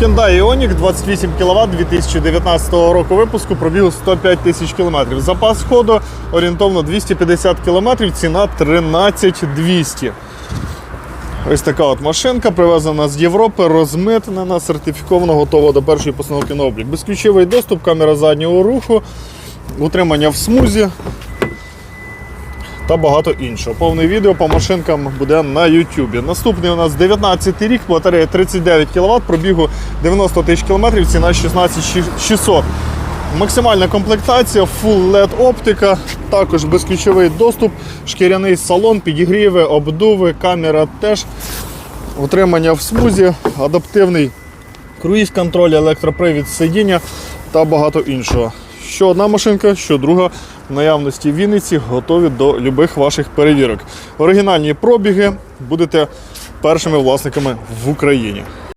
Hyundai Ioniq 28 кВт 2019 року випуску пробігу 105 тисяч кілометрів. Запас ходу орієнтовно 250 кілометрів, ціна 13 200. Ось така от машинка, привезена з Європи, розмитнена, сертифікована, готова до першої постановки на облік. Безключовий доступ, камера заднього руху, утримання в смузі та багато іншого. Повне відео по машинкам буде на YouTube. Наступний у нас 19 рік, батарея 39 кВт, пробігу 90 тисяч км, ціна 16 600. Максимальна комплектація, Full LED оптика, також безключовий доступ, шкіряний салон, підігріви, обдуви, камера теж, утримання в смузі, адаптивний круїз-контроль, електропривід сидіння та багато іншого. Що одна машинка, що друга в наявності в Вінниці готові до любих ваших перевірок. Оригінальні пробіги будете першими власниками в Україні.